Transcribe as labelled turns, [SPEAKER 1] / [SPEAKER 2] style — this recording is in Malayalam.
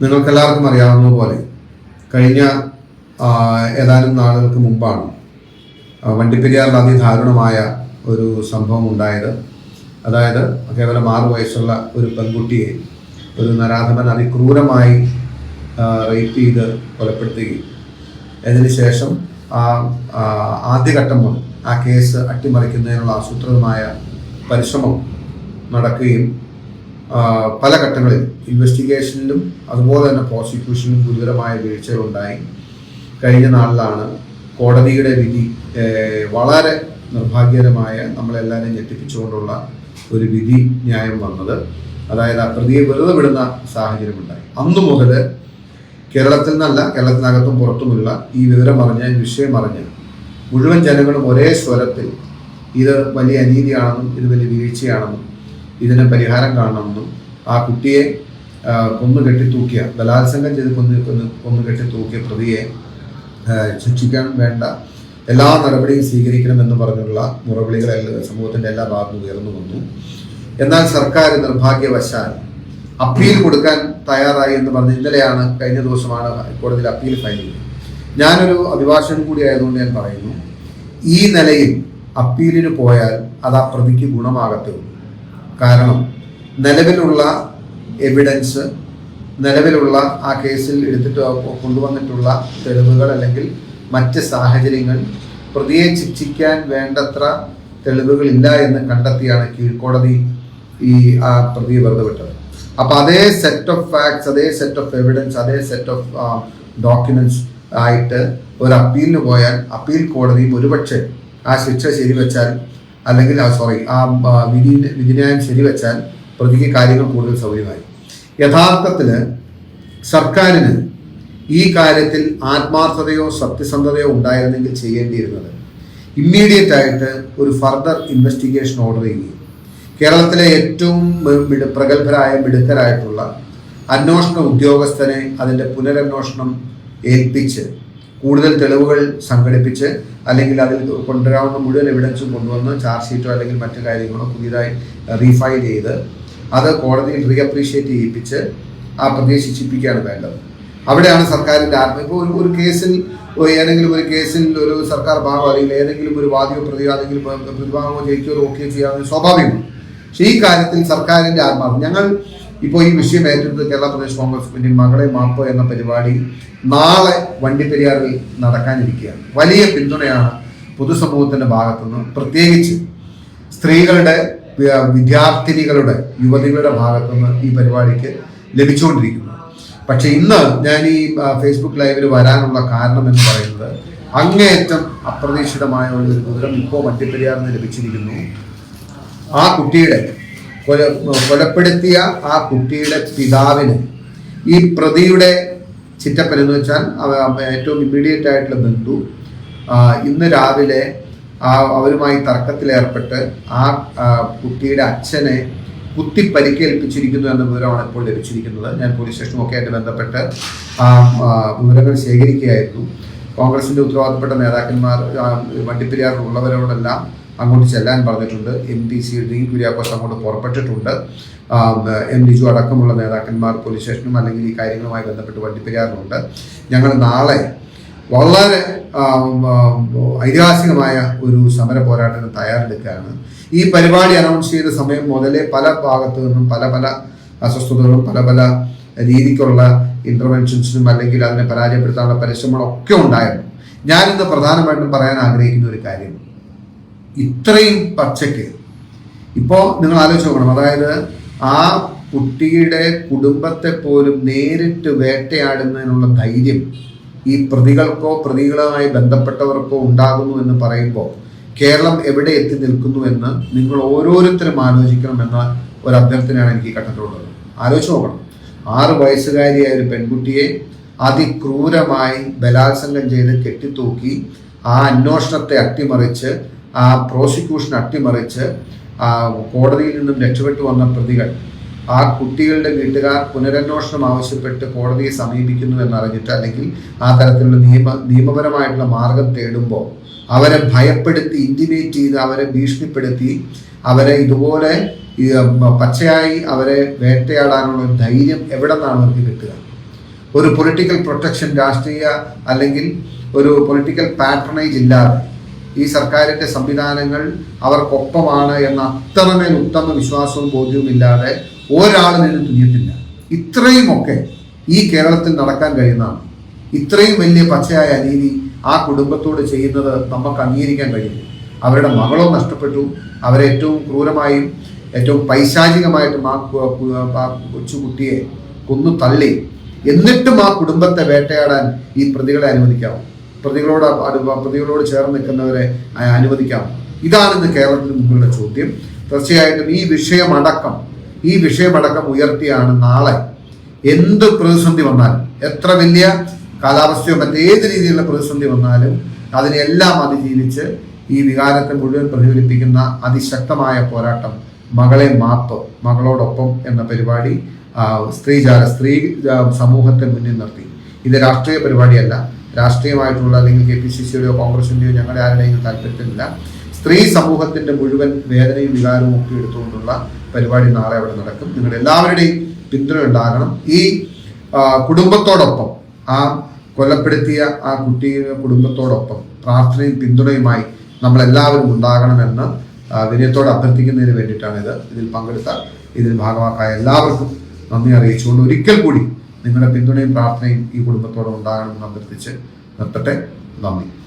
[SPEAKER 1] നിങ്ങൾക്കെല്ലാവർക്കും അറിയാവുന്നതുപോലെ കഴിഞ്ഞ ഏതാനും നാളുകൾക്ക് മുമ്പാണ് വണ്ടിപ്പെരിയാറിൽ അതിദാരുണമായ ഒരു സംഭവം ഉണ്ടായത്. അതായത് കേവലം ആറു വയസ്സുള്ള ഒരു പെൺകുട്ടിയെ ഒരു നരാധമൻ അതിക്രൂരമായി റേപ്പ് ചെയ്ത് കൊലപ്പെടുത്തുകയും അതിനുശേഷം ആ ആദ്യഘട്ടം മുതൽ ആ കേസ് അട്ടിമറിക്കുന്നതിനുള്ള ആസൂത്രിതമായ പരിശ്രമം നടക്കുകയും പല ഘട്ടങ്ങളിൽ ഇൻവെസ്റ്റിഗേഷനിലും അതുപോലെ തന്നെ പ്രോസിക്യൂഷനിലും ഗുരുതരമായ വീഴ്ചകളുണ്ടായി. കഴിഞ്ഞ നാളിലാണ് കോടതിയുടെ വിധി വളരെ നിർഭാഗ്യകരമായ നമ്മളെല്ലാവരെയും ഞെട്ടിപ്പിച്ചുകൊണ്ടുള്ള ഒരു വിധി ന്യായം വന്നത്. അതായത് ആ പ്രതിയെ വെറുതെ വിടുന്ന സാഹചര്യമുണ്ടായി. അന്നു മുതൽ കേരളത്തിൽ നിന്നല്ല കേരളത്തിനകത്തും പുറത്തുമുള്ള ഈ വിവരം അറിഞ്ഞ ഈ വിഷയം അറിഞ്ഞ് മുഴുവൻ ജനങ്ങളും ഒരേ സ്വരത്തിൽ ഇത് വലിയ അനീതിയാണെന്നും ഇത് വലിയ വീഴ്ചയാണെന്നും ഇതിന് പരിഹാരം കാണണമെന്നും ആ കുട്ടിയെ കൊന്നു കെട്ടി ബലാത്സംഗം ചെയ്ത് കൊന്നു കൊന്നു കൊന്നു കെട്ടി പ്രതിയെ ശിക്ഷിക്കാൻ വേണ്ട എല്ലാ നടപടിയും സ്വീകരിക്കണമെന്ന് പറഞ്ഞുള്ള മുറവിളികൾ സമൂഹത്തിന്റെ എല്ലാ ഭാഗത്തും ഉയർന്നു വന്നു. എന്നാൽ സർക്കാർ നിർഭാഗ്യവശാൽ അപ്പീൽ കൊടുക്കാൻ തയ്യാറായി എന്ന് പറഞ്ഞ് ഇന്നലെയാണ് കഴിഞ്ഞ ദിവസമാണ് ഹൈക്കോടതിയിൽ അപ്പീൽ ഫയൽ ചെയ്തത്. ഞാനൊരു അഭിഭാഷകൻ കൂടി ആയതുകൊണ്ട് ഞാൻ പറയുന്നു ഈ നിലയിൽ അപ്പീലിന് പോയാൽ അത് ആ പ്രതിക്ക് ഗുണമാകത്തേ ഉള്ളൂ. കാരണം നിലവിലുള്ള എവിഡൻസ് നിലവിലുള്ള ആ കേസിൽ എടുത്തിട്ട് കൊണ്ടുവന്നിട്ടുള്ള തെളിവുകൾ അല്ലെങ്കിൽ മറ്റ് സാഹചര്യങ്ങൾ പ്രതിയെ ശിക്ഷിക്കാൻ വേണ്ടത്ര തെളിവുകളില്ല എന്ന് കണ്ടെത്തിയാണ് കീഴ്ക്കോടതി ഈ ആ പ്രതിയെ വെറുതെ വിട്ടത്. അപ്പൊ അതേ സെറ്റ് ഓഫ് ഫാക്ട്സ് അതേ സെറ്റ് ഓഫ് എവിഡൻസ് അതേ സെറ്റ് ഓഫ് ഡോക്യുമെന്റ്സ് ആയിട്ട് ഒരു അപ്പീലിന് പോയാൽ അപ്പീൽ കോടതിയും ഒരുപക്ഷെ ആ ശിക്ഷ ശരിവെച്ചാൽ അല്ലെങ്കിൽ സോറി ആ വിധി വിധിന്യായം ശരിവെച്ചാൽ പ്രതിക്ക് കാര്യങ്ങൾ കൂടുതൽ സൗകര്യമായി. യഥാർത്ഥത്തിൽ സർക്കാരിന് ഈ കാര്യത്തിൽ ആത്മാർത്ഥതയോ സത്യസന്ധതയോ ഉണ്ടായിരുന്നെങ്കിൽ ചെയ്യേണ്ടിയിരുന്നത് ഇമ്മീഡിയറ്റ് ആയിട്ട് ഒരു ഫർദർ ഇൻവെസ്റ്റിഗേഷൻ ഓർഡർ ചെയ്യുകയും കേരളത്തിലെ ഏറ്റവും പ്രഗത്ഭരായ മിടുക്കരായിട്ടുള്ള അന്വേഷണ ഉദ്യോഗസ്ഥനെ അതിന്റെ പുനരന്വേഷണം ഏൽപ്പിച്ച് കൂടുതൽ തെളിവുകൾ സംഘടിപ്പിച്ച് അല്ലെങ്കിൽ അതിൽ കൊണ്ടുവരാവുന്ന മുഴുവൻ എവിഡൻസും കൊണ്ടുവന്ന് ചാർജ് ഷീറ്റോ അല്ലെങ്കിൽ മറ്റു കാര്യങ്ങളോ പുതിയതായി റീഫൈൽ ചെയ്ത് അത് കോടതിയിൽ റീഅപ്രീഷിയേറ്റ് ചെയ്യിപ്പിച്ച് ആ പ്രതിയെ ശിക്ഷിപ്പിക്കുകയാണ് വേണ്ടത്. അവിടെയാണ് സർക്കാരിന്റെ ആത്മ ഇപ്പോൾ ഒരു ഒരു കേസിൽ ഏതെങ്കിലും ഒരു കേസിൽ ഒരു സർക്കാർ ഭാഗം അല്ലെങ്കിൽ ഏതെങ്കിലും ഒരു വാദിയോ പ്രതിയോ അല്ലെങ്കിൽ പ്ര- പ്രതിഭാഗമോ ജയിക്കുകയോ നോക്കുകയോ ചെയ്യാവുന്ന സ്വാഭാവികമാണ്. പക്ഷേ ഈ കാര്യത്തിൽ സർക്കാരിന്റെ ആത്മാർത്ഥം ഞങ്ങൾ ഇപ്പോൾ ഈ വിഷയം ഏറ്റെടുത്ത് കേരള പ്രദേശ് കോൺഗ്രസ് കമ്മിറ്റി മകളെ മാപ്പ് എന്ന പരിപാടി നാളെ വണ്ടിപ്പെരിയാറിൽ നടക്കാനിരിക്കുകയാണ്. വലിയ പിന്തുണയാണ് പൊതുസമൂഹത്തിന്റെ ഭാഗത്തുനിന്ന് പ്രത്യേകിച്ച് സ്ത്രീകളുടെ വിദ്യാർത്ഥിനികളുടെ യുവതികളുടെ ഭാഗത്തുനിന്ന് ഈ പരിപാടിക്ക് ലഭിച്ചുകൊണ്ടിരിക്കുന്നു. പക്ഷേ ഇന്ന് ഞാൻ ഈ ഫേസ്ബുക്ക് ലൈവിൽ വരാനുള്ള കാരണം എന്ന് പറയുന്നത് അങ്ങേയറ്റം അപ്രതീക്ഷിതമായ ഒരു വിവരം ഇപ്പോൾ വണ്ടിപ്പെരിയാറിന് ലഭിച്ചിരിക്കുന്നു. ആ കുട്ടിയുടെ കൊല കൊലപ്പെടുത്തിയ ആ കുട്ടിയുടെ പിതാവിന് ഈ പ്രതിയുടെ ചിറ്റപ്പൻ എന്ന് വെച്ചാൽ ഏറ്റവും ഇമ്മീഡിയറ്റ് ആയിട്ടുള്ള ബന്ധു ഇന്ന് രാവിലെ ആ അവരുമായി തർക്കത്തിലേർപ്പെട്ട് ആ കുട്ടിയുടെ അച്ഛനെ കുത്തി പരിക്കേൽപ്പിച്ചിരിക്കുന്നു എന്ന വിവരമാണ് ഇപ്പോൾ ലഭിച്ചിരിക്കുന്നത്. ഞാൻ പോലീസ് സ്റ്റേഷനുമൊക്കെ ആയിട്ട് ബന്ധപ്പെട്ട് ആ വിവരങ്ങൾ ശേഖരിക്കുകയായിരുന്നു. കോൺഗ്രസിന്റെ ഉത്തരവാദിത്തപ്പെട്ട നേതാക്കന്മാർ വണ്ടിപ്പെരിയാറിലുള്ളവരോടെല്ലാം അങ്ങോട്ട് ചെല്ലാൻ പറഞ്ഞിട്ടുണ്ട്. M P C D Kuriakose അങ്ങോട്ട് പുറപ്പെട്ടിട്ടുണ്ട്. എം ലിജു അടക്കമുള്ള നേതാക്കന്മാർ പോലീസ് സ്റ്റേഷനും അല്ലെങ്കിൽ ഈ കാര്യങ്ങളുമായി ബന്ധപ്പെട്ട് വണ്ടിപ്പെരിയാറുണ്ട് ഞങ്ങൾ നാളെ വളരെ ഐതിഹാസികമായ ഒരു സമര പോരാട്ടത്തിന് തയ്യാറെടുക്കുകയാണ്. ഈ പരിപാടി അനൗൺസ് ചെയ്ത സമയം മുതലേ പല ഭാഗത്തു നിന്നും പല പല അസ്വസ്ഥതകളും പല പല രീതിക്കുള്ള ഇന്റർവെൻഷൻസിനും അല്ലെങ്കിൽ അതിനെ പരാജയപ്പെടുത്താനുള്ള പരിശ്രമങ്ങളൊക്കെ ഉണ്ടായിരുന്നു. ഞാനിന്ന് പ്രധാനമായിട്ടും പറയാൻ ആഗ്രഹിക്കുന്ന ഒരു കാര്യം ഇത്രയും പച്ചയ്ക്ക്. ഇപ്പോൾ നിങ്ങൾ ആലോചിച്ച് നോക്കണം. അതായത് ആ കുട്ടിയുടെ കുടുംബത്തെ പോലും നേരിട്ട് വേട്ടയാടുന്നതിനുള്ള ധൈര്യം ഈ പ്രതികൾക്കോ പ്രതികളുമായി ബന്ധപ്പെട്ടവർക്കോ ഉണ്ടാകുന്നു എന്ന് പറയുമ്പോൾ കേരളം എവിടെ എത്തി നിൽക്കുന്നു എന്ന് നിങ്ങൾ ഓരോരുത്തരും ആലോചിക്കണമെന്ന ഒരു അഭ്യർത്ഥനയാണ് എനിക്ക് കണ്ടിട്ടുള്ളത് ആലോചിച്ച് നോക്കണം. ആറ് വയസ്സുകാരിയായ ഒരു പെൺകുട്ടിയെ അതിക്രൂരമായി ബലാത്സംഗം ചെയ്ത് കെട്ടിത്തൂക്കി ആ അന്വേഷണത്തെ അട്ടിമറിച്ച് ആ പ്രോസിക്യൂഷൻ അട്ടിമറിച്ച് കോടതിയിൽ നിന്നും രക്ഷപ്പെട്ടു വന്ന പ്രതികൾ ആ കുട്ടികളുടെ വീട്ടുകാർ പുനരന്വേഷണം ആവശ്യപ്പെട്ട് കോടതിയെ സമീപിക്കുന്നു എന്നറിഞ്ഞിട്ട് അല്ലെങ്കിൽ ആ തരത്തിലുള്ള നിയമ നിയമപരമായിട്ടുള്ള മാർഗം തേടുമ്പോൾ അവരെ ഭയപ്പെടുത്തി ഇന്റിമേറ്റ് ചെയ്ത് അവരെ ഭീഷണിപ്പെടുത്തി അവരെ ഇതുപോലെ പച്ചയായി അവരെ വേട്ടയാടാനുള്ള ധൈര്യം എവിടെ നിന്നാണ് അവർക്ക് കിട്ടുക? ഒരു പൊളിറ്റിക്കൽ പ്രൊട്ടക്ഷൻ രാഷ്ട്രീയ അല്ലെങ്കിൽ ഒരു പൊളിറ്റിക്കൽ പാട്രണേജ് ഇല്ലാതെ ഈ സർക്കാരിന്റെ സംവിധാനങ്ങൾ അവർക്കൊപ്പമാണ് എന്ന അത്രമേൽ ഉത്തമ വിശ്വാസവും ബോധ്യവും ഇല്ലാതെ ഒരാളും ഇതിന് തുനിയത്തില്ല ഇത്രയുമൊക്കെ ഈ കേരളത്തിൽ നടക്കാൻ കഴിയുന്നതാണ് ഇത്രയും വലിയ പച്ചയായ അനീതി ആ കുടുംബത്തോട് ചെയ്യുന്നത് നമുക്ക് അംഗീകരിക്കാൻ കഴിയില്ല. അവരുടെ മകളോ നഷ്ടപ്പെട്ടു. അവരെ ഏറ്റവും ക്രൂരമായും ഏറ്റവും പൈശാചികമായിട്ടും ആ കൊച്ചുകുട്ടിയെ കൊന്നു തള്ളി. എന്നിട്ടും ആ കുടുംബത്തെ വേട്ടയാടാൻ ഈ പ്രതികളെ അനുവദിക്കാമോ പ്രതികളോട് പ്രതികളോട് ചേർന്ന് നിൽക്കുന്നവരെ അനുവദിക്കാം. ഇതാണ് ഇന്ന് കേരളത്തിന് മുമ്പിലുള്ള ചോദ്യം. തീർച്ചയായിട്ടും ഈ വിഷയമടക്കം ഈ വിഷയമടക്കം ഉയർത്തിയാണ് നാളെ. എന്ത് പ്രതിസന്ധി വന്നാലും എത്ര വലിയ കാലാവസ്ഥയോ മറ്റേത് രീതിയിലുള്ള പ്രതിസന്ധി വന്നാലും അതിനെല്ലാം അതിജീവിച്ച് ഈ വികാരത്തെ മുഴുവൻ പ്രതിഫലിപ്പിക്കുന്ന അതിശക്തമായ പോരാട്ടം മകളെ മാപ്പ് മകളോടൊപ്പം എന്ന പരിപാടി സ്ത്രീജാല സ്ത്രീ സമൂഹത്തെ മുന്നിൽ നിർത്തി. ഇത് രാഷ്ട്രീയ പരിപാടിയല്ല രാഷ്ട്രീയമായിട്ടുള്ള അല്ലെങ്കിൽ കെ പി സി സിയുടെയോ കോൺഗ്രസിന്റെയോ ഞങ്ങളുടെ ആരുടെയും താല്പര്യത്തിലില്ല സ്ത്രീ സമൂഹത്തിന്റെ മുഴുവൻ വേദനയും വികാരവും ഒക്കെ എടുത്തുകൊണ്ടുള്ള പരിപാടി നാളെ അവിടെ നടക്കും. നിങ്ങൾ എല്ലാവരുടെയും പിന്തുണ ഉണ്ടാകണം. ഈ കുടുംബത്തോടൊപ്പം ആ കൊലപ്പെടുത്തിയ ആ കുട്ടിയുടെ കുടുംബത്തോടൊപ്പം പ്രാർത്ഥനയും പിന്തുണയുമായി നമ്മളെല്ലാവരും ഉണ്ടാകണമെന്ന് വിനയത്തോട് അഭ്യർത്ഥിക്കുന്നതിന് വേണ്ടിയിട്ടാണ് ഇത് ഇതിൽ പങ്കെടുത്ത. ഇതിൽ ഭാഗമാക്കായ എല്ലാവർക്കും നന്ദി അറിയിച്ചുകൊണ്ട് ഒരിക്കൽ കൂടി നിങ്ങളുടെ പിന്തുണയും പ്രാർത്ഥനയും ഈ കുടുംബത്തോടെ ഉണ്ടാകണമെന്ന് അഭ്യർത്ഥിച്ച് നിർത്തട്ടെ. നന്ദി.